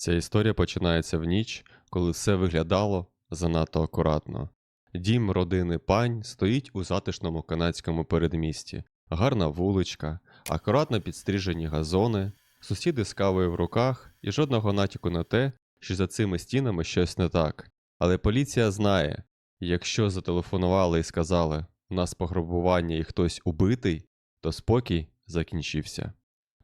Ця історія починається в ніч, коли все виглядало занадто акуратно. Дім родини пань стоїть у затишному канадському передмісті, гарна вуличка, акуратно підстрижені газони, сусіди з кавою в руках і жодного натяку на те, що за цими стінами щось не так. Але поліція знає, якщо зателефонували і сказали, у нас пограбування і хтось убитий, то спокій закінчився.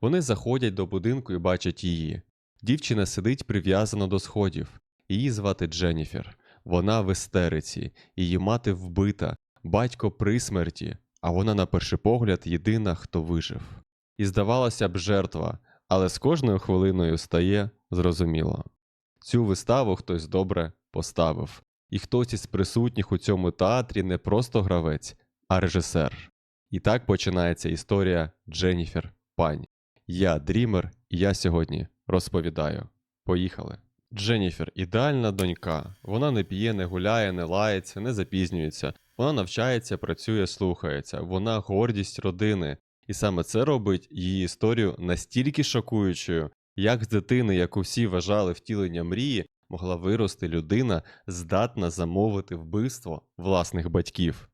Вони заходять до будинку і бачать її. Дівчина сидить прив'язана до сходів. Її звати Дженніфер. Вона в істериці, її мати вбита, батько при смерті, а вона на перший погляд єдина, хто вижив. І здавалося б, жертва, але з кожною хвилиною стає зрозуміло. Цю виставу хтось добре поставив, і хтось із присутніх у цьому театрі не просто гравець, а режисер. І так починається історія Дженніфер Пань. Я Дрімер, і я сьогодні розповідаю. Поїхали. Дженніфер ідеальна донька. Вона не п'є, не гуляє, не лається, не запізнюється. Вона навчається, працює, слухається. Вона гордість родини. І саме це робить її історію настільки шокуючою, як з дитини, яку всі вважали втілення мрії, могла вирости людина, здатна замовити вбивство власних батьків.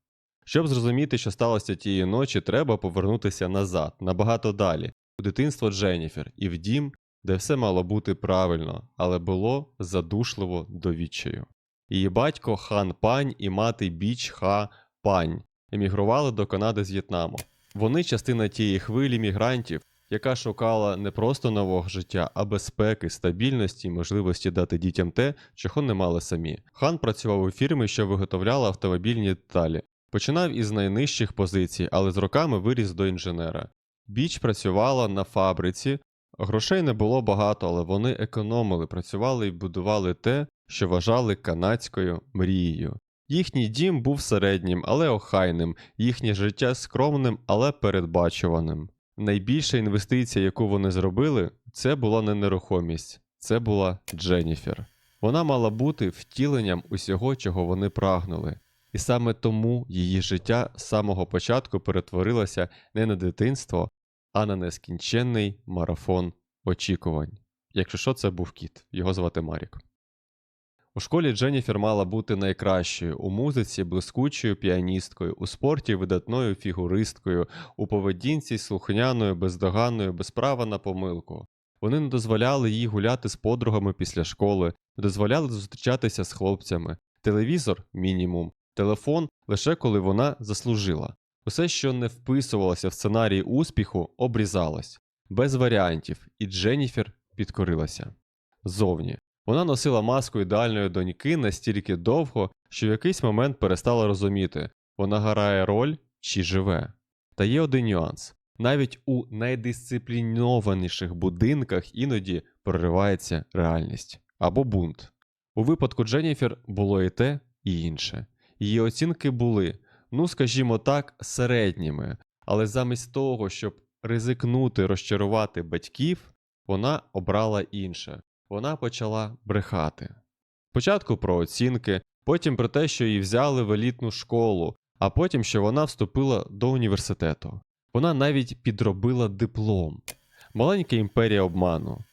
Щоб зрозуміти, що сталося тієї ночі, треба повернутися назад, набагато далі, у дитинство Дженніфер і в дім, де все мало бути правильно, але було задушливо до відчаю. Її батько хан Пань і мати Біч Ха Пань емігрували до Канади з В'єтнаму. Вони частина тієї хвилі мігрантів, яка шукала не просто нового життя, а безпеки, стабільності і можливості дати дітям те, чого не мали самі. Хан працював у фірмі, що виготовляла автомобільні деталі. Починав із найнижчих позицій, але з роками виріс до інженера. Біч працювала на фабриці, грошей не було багато, але вони економили, працювали і будували те, що вважали канадською мрією. Їхній дім був середнім, але охайним, їхнє життя скромним, але передбачуваним. Найбільша інвестиція, яку вони зробили, це була не нерухомість, це була Дженніфер. Вона мала бути втіленням усього, чого вони прагнули. І саме тому її життя з самого початку перетворилося не на дитинство, а на нескінченний марафон очікувань. Якщо що, це був кіт, його звати Марік. У школі Дженніфер мала бути найкращою у музиці, блискучою піаністкою, у спорті видатною фігуристкою, у поведінці слухняною, бездоганною, без права на помилку. Вони не дозволяли їй гуляти з подругами після школи, не дозволяли зустрічатися з хлопцями, телевізор мінімум, телефон лише коли вона заслужила. Усе, що не вписувалося в сценарій успіху, обрізалось, без варіантів, і Дженніфер підкорилася. Зовні. Вона носила маску ідеальної доньки настільки довго, що в якийсь момент перестала розуміти, вона грає роль чи живе. Та є один нюанс: навіть у найдисциплінованіших будинках іноді проривається реальність або бунт. У випадку Дженніфер було і те, і інше. Її оцінки були, ну скажімо так, середніми, але замість того, щоб ризикнути розчарувати батьків, вона обрала інше вона почала брехати. Спочатку про оцінки, потім про те, що її взяли в елітну школу, а потім, що вона вступила до університету. Вона навіть підробила диплом. Маленька імперія обману,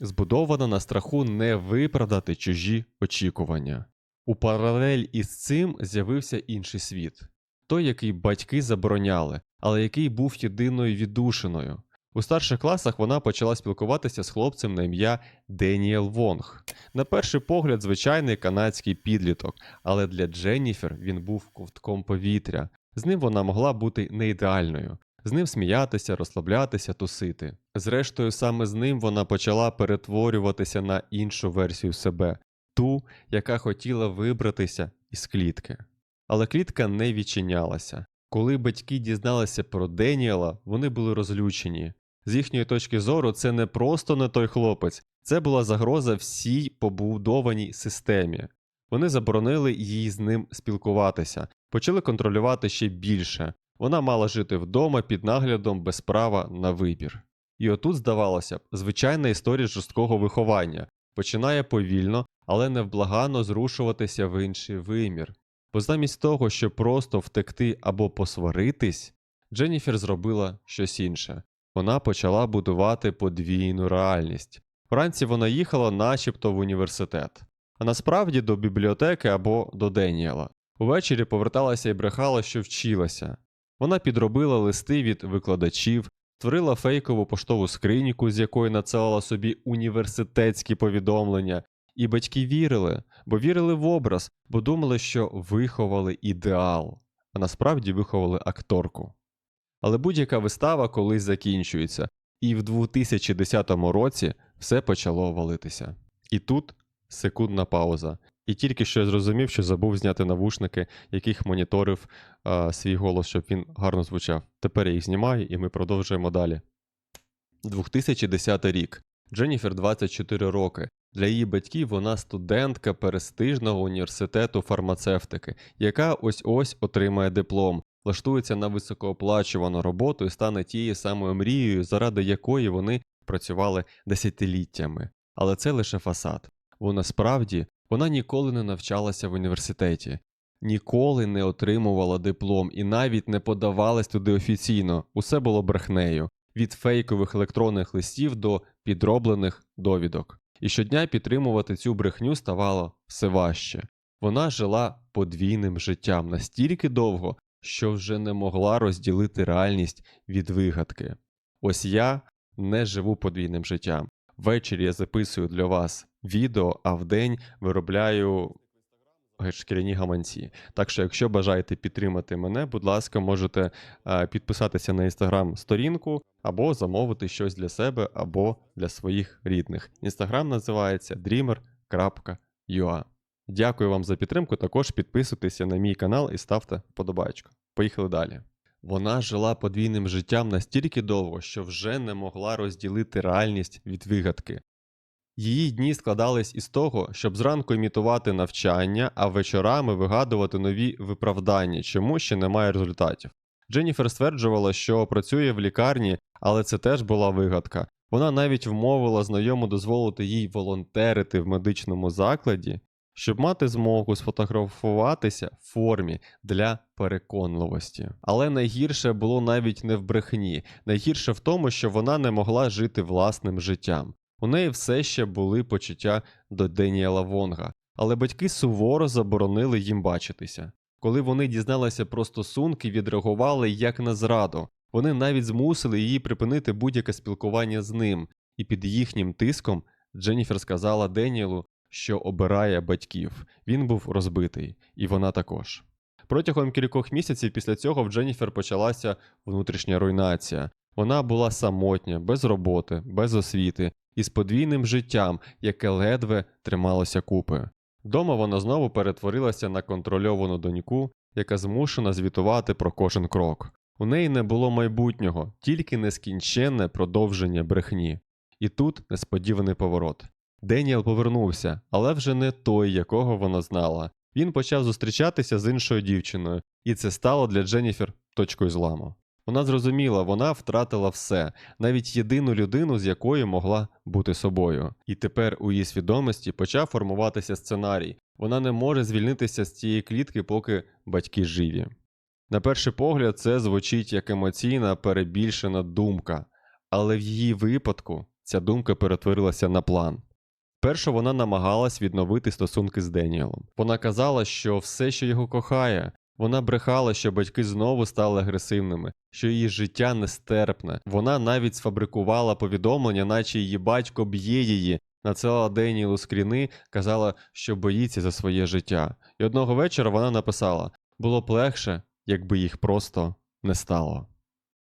збудована на страху не виправдати чужі очікування. У паралель із цим з'явився інший світ той, який батьки забороняли, але який був єдиною віддушиною. У старших класах вона почала спілкуватися з хлопцем на ім'я Деніел Вонг. На перший погляд, звичайний канадський підліток, але для Дженніфер він був ковтком повітря. З ним вона могла бути не ідеальною, з ним сміятися, розслаблятися, тусити. Зрештою, саме з ним вона почала перетворюватися на іншу версію себе, ту, яка хотіла вибратися із клітки. Але клітка не відчинялася. Коли батьки дізналися про Деніела, вони були розлючені. З їхньої точки зору, це не просто не той хлопець, це була загроза всій побудованій системі. Вони заборонили їй з ним спілкуватися, почали контролювати ще більше. Вона мала жити вдома під наглядом без права на вибір. І отут, здавалося б, звичайна історія жорсткого виховання починає повільно, але невблаганно зрушуватися в інший вимір. Бо замість того, щоб просто втекти або посваритись, Дженніфер зробила щось інше. Вона почала будувати подвійну реальність. Вранці вона їхала начебто в університет, а насправді до бібліотеки або до Деніела. Увечері поверталася і брехала, що вчилася. Вона підробила листи від викладачів, створила фейкову поштову скриньку, з якої надсилала собі університетські повідомлення. І батьки вірили, бо вірили в образ, бо думали, що виховали ідеал, а насправді виховали акторку. Але будь-яка вистава колись закінчується, і в 2010 році все почало валитися. І тут секундна пауза. І тільки що я зрозумів, що забув зняти навушники, яких моніторив а, свій голос, щоб він гарно звучав. Тепер я їх знімаю, і ми продовжуємо далі. 2010 рік. Дженніфер 24 роки. Для її батьків вона студентка престижного університету фармацевтики, яка ось ось отримає диплом, влаштується на високооплачувану роботу і стане тією самою мрією, заради якої вони працювали десятиліттями. Але це лише фасад. Бо насправді вона ніколи не навчалася в університеті, ніколи не отримувала диплом і навіть не подавалась туди офіційно. Усе було брехнею від фейкових електронних листів до підроблених довідок. І щодня підтримувати цю брехню ставало все важче. Вона жила подвійним життям настільки довго, що вже не могла розділити реальність від вигадки. Ось я не живу подвійним життям. Ввечері я записую для вас відео, а вдень виробляю шкіряні гаманці. Так що, якщо бажаєте підтримати мене, будь ласка, можете е, підписатися на інстаграм сторінку або замовити щось для себе або для своїх рідних. Інстаграм називається dreamer.ua. Дякую вам за підтримку. Також підписуйтеся на мій канал і ставте вподобайку. Поїхали далі. Вона жила подвійним життям настільки довго, що вже не могла розділити реальність від вигадки. Її дні складались із того, щоб зранку імітувати навчання, а вечорами вигадувати нові виправдання, чому ще немає результатів. Дженніфер стверджувала, що працює в лікарні, але це теж була вигадка. Вона навіть вмовила знайому дозволити їй волонтерити в медичному закладі, щоб мати змогу сфотографуватися в формі для переконливості. Але найгірше було навіть не в брехні, найгірше в тому, що вона не могла жити власним життям. У неї все ще були почуття до Деніела Вонга, але батьки суворо заборонили їм бачитися. Коли вони дізналися про стосунки, відреагували як на зраду. Вони навіть змусили її припинити будь-яке спілкування з ним, і під їхнім тиском Дженніфер сказала Деніелу, що обирає батьків. Він був розбитий, і вона також. Протягом кількох місяців після цього в Дженніфер почалася внутрішня руйнація. Вона була самотня, без роботи, без освіти і з подвійним життям, яке ледве трималося купи. Вдома вона знову перетворилася на контрольовану доньку, яка змушена звітувати про кожен крок. У неї не було майбутнього, тільки нескінченне продовження брехні. І тут несподіваний поворот. Деніел повернувся, але вже не той, якого вона знала. Він почав зустрічатися з іншою дівчиною, і це стало для Дженніфер точкою зламу. Вона зрозуміла, вона втратила все, навіть єдину людину, з якою могла бути собою. І тепер у її свідомості почав формуватися сценарій. Вона не може звільнитися з цієї клітки, поки батьки живі. На перший погляд, це звучить як емоційна перебільшена думка, але в її випадку ця думка перетворилася на план. Першу вона намагалась відновити стосунки з Деніелом. Вона казала, що все, що його кохає, вона брехала, що батьки знову стали агресивними, що її життя нестерпне. Вона навіть сфабрикувала повідомлення, наче її батько б'є її, надсилала Деніелу скріни, казала, що боїться за своє життя. І одного вечора вона написала: було б легше, якби їх просто не стало.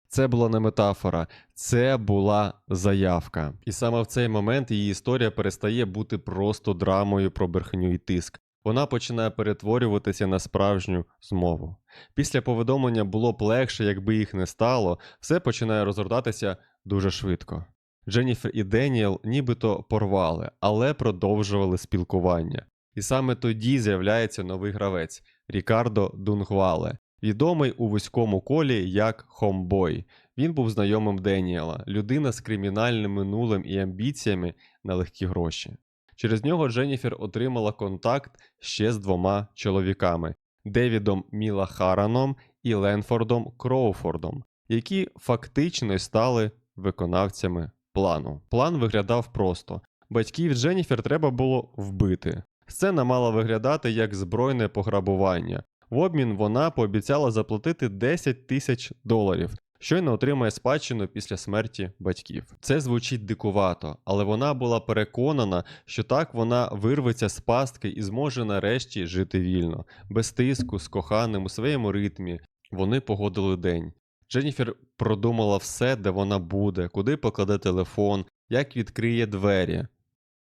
Це була не метафора, це була заявка. І саме в цей момент її історія перестає бути просто драмою про брехню і тиск. Вона починає перетворюватися на справжню змову. Після повідомлення було б легше, якби їх не стало, все починає розгортатися дуже швидко. Дженніфер і Деніел нібито порвали, але продовжували спілкування. І саме тоді з'являється новий гравець Рікардо Дунгвале, відомий у вузькому колі як Хомбой. Він був знайомим Деніела, людина з кримінальним минулим і амбіціями на легкі гроші. Через нього Дженніфер отримала контакт ще з двома чоловіками Девідом Мілахараном і Ленфордом Кроуфордом, які фактично стали виконавцями плану. План виглядав просто: батьків Дженніфер треба було вбити. Сцена мала виглядати як збройне пограбування. В обмін вона пообіцяла заплатити 10 тисяч доларів, щойно отримає спадщину після смерті батьків. Це звучить дикувато, але вона була переконана, що так вона вирветься з пастки і зможе нарешті жити вільно, без тиску, з коханим у своєму ритмі. Вони погодили день. Дженніфер продумала все, де вона буде, куди покладе телефон, як відкриє двері.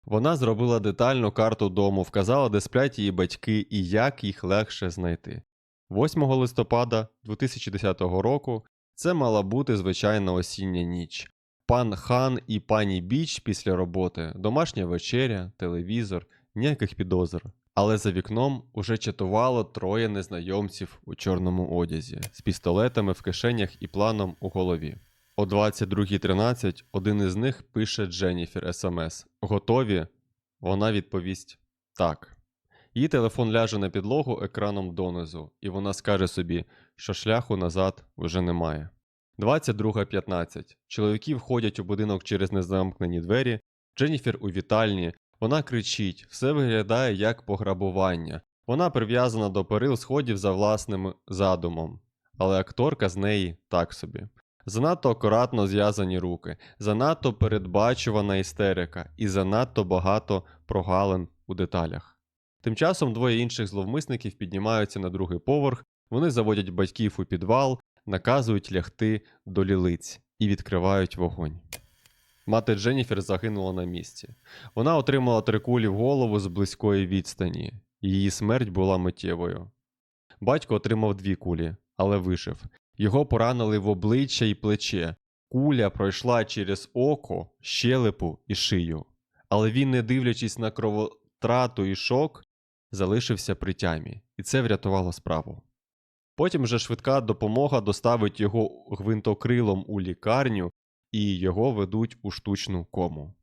Вона зробила детальну карту дому, вказала, де сплять її батьки і як їх легше знайти. 8 листопада 2010 року це мала бути звичайна осіння ніч. Пан Хан і пані Біч після роботи, домашня вечеря, телевізор, ніяких підозр. Але за вікном уже чатувало троє незнайомців у чорному одязі з пістолетами в кишенях і планом у голові. О 22.13 один із них пише Дженніфер смс. Готові? Вона відповість так. Її телефон ляже на підлогу екраном донизу, і вона скаже собі, що шляху назад вже немає. 22.15. Чоловіки входять у будинок через незамкнені двері. Дженніфер у вітальні. Вона кричить, все виглядає як пограбування. Вона прив'язана до перил сходів за власним задумом. Але акторка з неї так собі. Занадто акуратно зв'язані руки, занадто передбачувана істерика і занадто багато прогалин у деталях. Тим часом двоє інших зловмисників піднімаються на другий поверх, вони заводять батьків у підвал, наказують лягти до лілиць і відкривають вогонь. Мати Дженніфер загинула на місці. Вона отримала три кулі в голову з близької відстані. Її смерть була миттєвою. Батько отримав дві кулі, але вижив. Його поранили в обличчя і плече. Куля пройшла через око, щелепу і шию. Але він, не дивлячись на кровотрату і шок, залишився при тямі, і це врятувало справу. Потім же швидка допомога доставить його гвинтокрилом у лікарню, і його ведуть у штучну кому.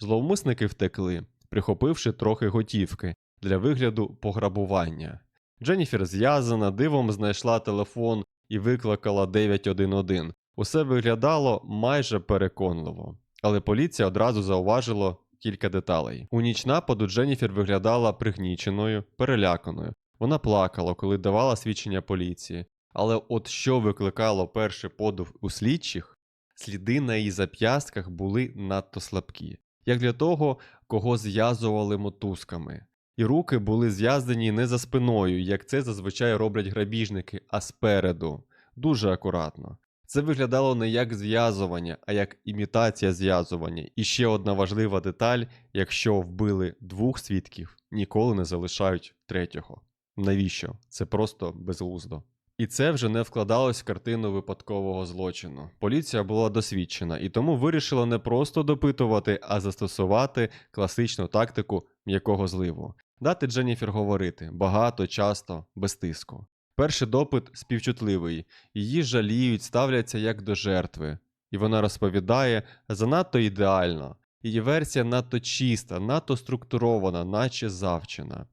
Зловмисники втекли, прихопивши трохи готівки для вигляду пограбування. Дженніфер зв'язана, дивом знайшла телефон і викликала 911. Усе виглядало майже переконливо, але поліція одразу зауважила кілька деталей. У ніч нападу Дженніфер виглядала пригніченою, переляканою. Вона плакала, коли давала свідчення поліції. Але от що викликало перший подув у слідчих, сліди на її зап'ястках були надто слабкі, як для того, кого зв'язували мотузками. І руки були зв'язані не за спиною, як це зазвичай роблять грабіжники, а спереду. Дуже акуратно. Це виглядало не як зв'язування, а як імітація зв'язування. І ще одна важлива деталь: якщо вбили двох свідків, ніколи не залишають третього. Навіщо? Це просто безглуздо. І це вже не вкладалось в картину випадкового злочину. Поліція була досвідчена і тому вирішила не просто допитувати, а застосувати класичну тактику м'якого зливу. Дати Дженніфер говорити багато, часто, без тиску. Перший допит співчутливий, її жаліють, ставляться як до жертви, і вона розповідає занадто ідеально. Її версія надто чиста, надто структурована, наче завчена.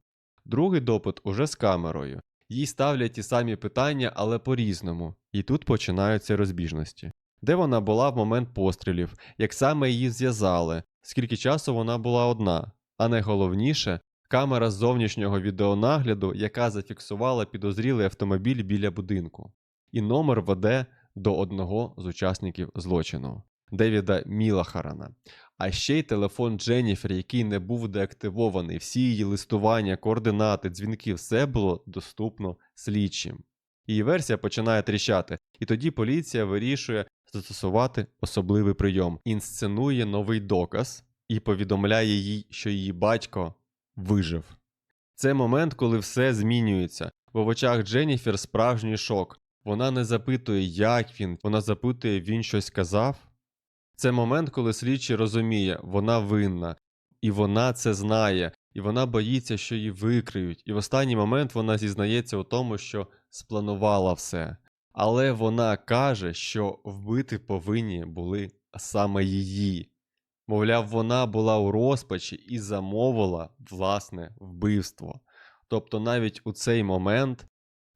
Другий допит уже з камерою. Їй ставлять ті самі питання, але по-різному, і тут починаються розбіжності. Де вона була в момент пострілів, як саме її зв'язали, скільки часу вона була одна, а найголовніше камера з зовнішнього відеонагляду, яка зафіксувала підозрілий автомобіль біля будинку, і номер веде до одного з учасників злочину Девіда Мілахарана. А ще й телефон Дженніфер, який не був деактивований, всі її листування, координати, дзвінки, все було доступно слідчим. Її версія починає тріщати, і тоді поліція вирішує застосувати особливий прийом, інсценує новий доказ і повідомляє їй, що її батько вижив. Це момент, коли все змінюється, бо в очах Дженніфер справжній шок. Вона не запитує, як він, вона запитує, він щось сказав. Це момент, коли слідчий розуміє, вона винна, і вона це знає, і вона боїться, що її викриють. І в останній момент вона зізнається у тому, що спланувала все. Але вона каже, що вбити повинні були саме її. Мовляв, вона була у розпачі і замовила власне вбивство. Тобто навіть у цей момент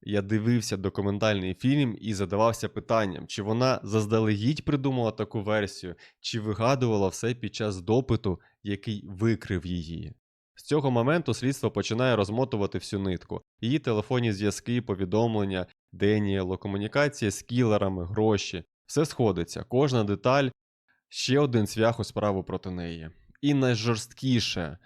я дивився документальний фільм і задавався питанням, чи вона заздалегідь придумала таку версію, чи вигадувала все під час допиту, який викрив її. З цього моменту слідство починає розмотувати всю нитку. Її телефонні зв'язки, повідомлення, Деніело, комунікація з кілерами, гроші. Все сходиться, кожна деталь ще один цвях у справу проти неї. І найжорсткіше.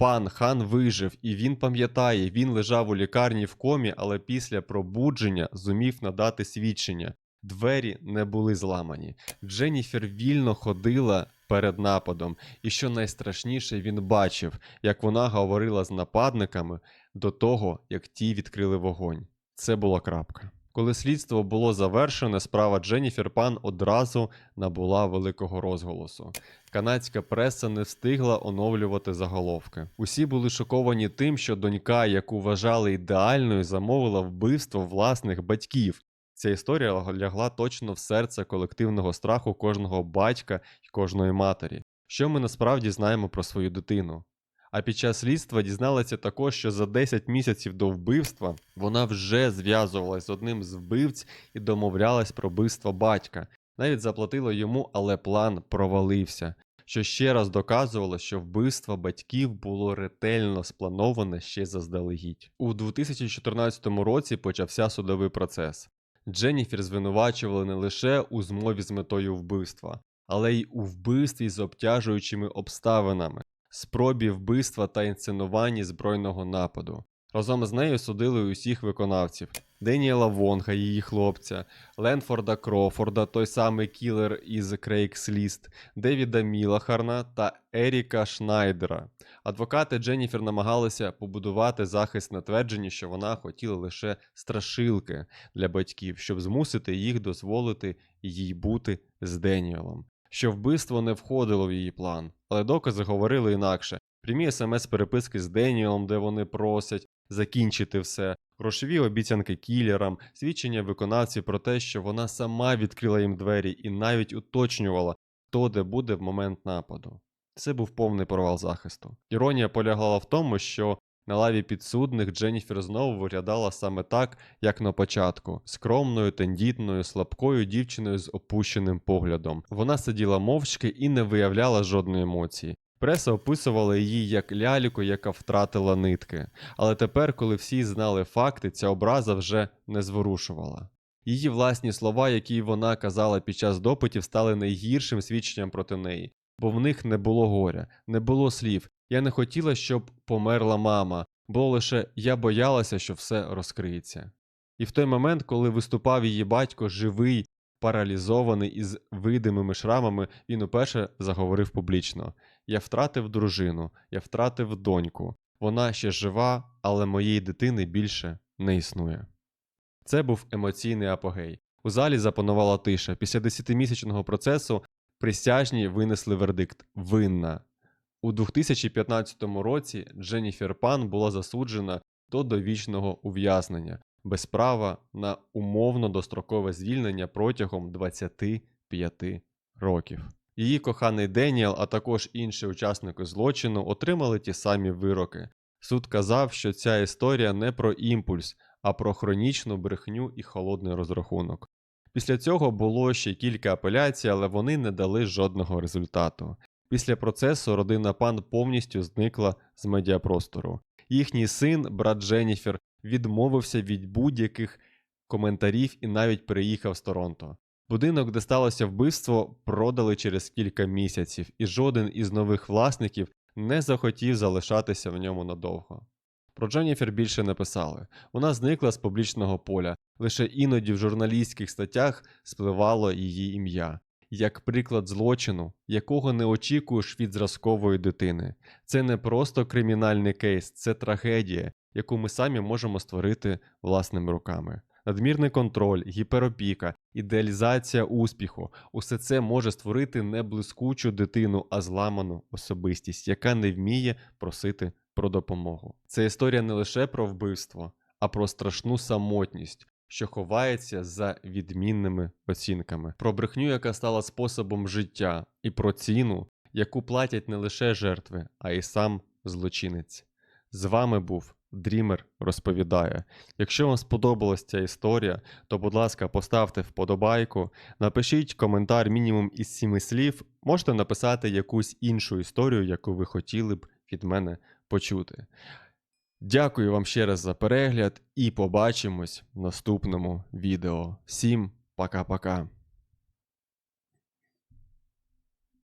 Пан хан вижив, і він пам'ятає, він лежав у лікарні в комі, але після пробудження зумів надати свідчення. Двері не були зламані. Дженніфер вільно ходила перед нападом, і що найстрашніше, він бачив, як вона говорила з нападниками до того, як ті відкрили вогонь. Це була крапка. Коли слідство було завершене, справа Дженніфер Пан одразу набула великого розголосу. Канадська преса не встигла оновлювати заголовки. Усі були шоковані тим, що донька, яку вважали ідеальною, замовила вбивство власних батьків. Ця історія лягла точно в серце колективного страху кожного батька і кожної матері. Що ми насправді знаємо про свою дитину? А під час слідства дізналася також, що за 10 місяців до вбивства вона вже зв'язувалась з одним з вбивць і домовлялась про вбивство батька. Навіть заплатила йому, але план провалився. Що ще раз доказувало, що вбивство батьків було ретельно сплановане ще заздалегідь. У 2014 році почався судовий процес. Дженніфер звинувачували не лише у змові з метою вбивства, але й у вбивстві з обтяжуючими обставинами, спробі вбивства та інсценуванні збройного нападу. Разом з нею судили усіх виконавців: Деніела Вонга, її хлопця, Ленфорда Крофорда, той самий кілер із Craigslist, Девіда Мілахарна та Еріка Шнайдера. Адвокати Дженніфер намагалися побудувати захист на твердженні, що вона хотіла лише страшилки для батьків, щоб змусити їх дозволити їй бути з Деніелом. Що вбивство не входило в її план, але докази говорили інакше. Прямі смс-переписки з Деніелом, де вони просять закінчити все, грошові обіцянки кілерам, свідчення виконавців про те, що вона сама відкрила їм двері і навіть уточнювала, хто де буде в момент нападу. Це був повний провал захисту. Іронія полягала в тому, що на лаві підсудних Дженніфер знову виглядала саме так, як на початку, скромною, тендітною, слабкою дівчиною з опущеним поглядом. Вона сиділа мовчки і не виявляла жодної емоції. Преса описувала її як ляльку, яка втратила нитки. Але тепер, коли всі знали факти, ця образа вже не зворушувала. Її власні слова, які вона казала під час допитів, стали найгіршим свідченням проти неї, бо в них не було горя, не було слів. Я не хотіла, щоб померла мама, було лише я боялася, що все розкриється. І в той момент, коли виступав її батько живий, паралізований із видимими шрамами, він уперше заговорив публічно: Я втратив дружину, я втратив доньку. Вона ще жива, але моєї дитини більше не існує. Це був емоційний апогей. У залі запанувала тиша. Після десятимісячного процесу присяжні винесли вердикт винна. У 2015 році Дженніфер Пан була засуджена до довічного ув'язнення без права на умовно дострокове звільнення протягом 25 років. Її коханий Деніел, а також інші учасники злочину отримали ті самі вироки. Суд казав, що ця історія не про імпульс, а про хронічну брехню і холодний розрахунок. Після цього було ще кілька апеляцій, але вони не дали жодного результату. Після процесу родина пан повністю зникла з медіапростору. Їхній син, брат Дженніфер, відмовився від будь-яких коментарів і навіть переїхав з Торонто. Будинок, де сталося вбивство, продали через кілька місяців, і жоден із нових власників не захотів залишатися в ньому надовго. Про Дженніфер більше не писали. Вона зникла з публічного поля, лише іноді в журналістських статтях спливало її ім'я, як приклад злочину, якого не очікуєш від зразкової дитини. Це не просто кримінальний кейс, це трагедія, яку ми самі можемо створити власними руками. Надмірний контроль, гіперопіка, ідеалізація успіху усе це може створити не блискучу дитину, а зламану особистість, яка не вміє просити про допомогу. Це історія не лише про вбивство, а про страшну самотність, що ховається за відмінними оцінками, про брехню, яка стала способом життя, і про ціну, яку платять не лише жертви, а й сам злочинець. З вами був Дрімер розповідає. Якщо вам сподобалась ця історія, то, будь ласка, поставте вподобайку, напишіть коментар мінімум із сіми слів. Можете написати якусь іншу історію, яку ви хотіли б від мене почути. Дякую вам ще раз за перегляд і побачимось в наступному відео. Всім пока-пока.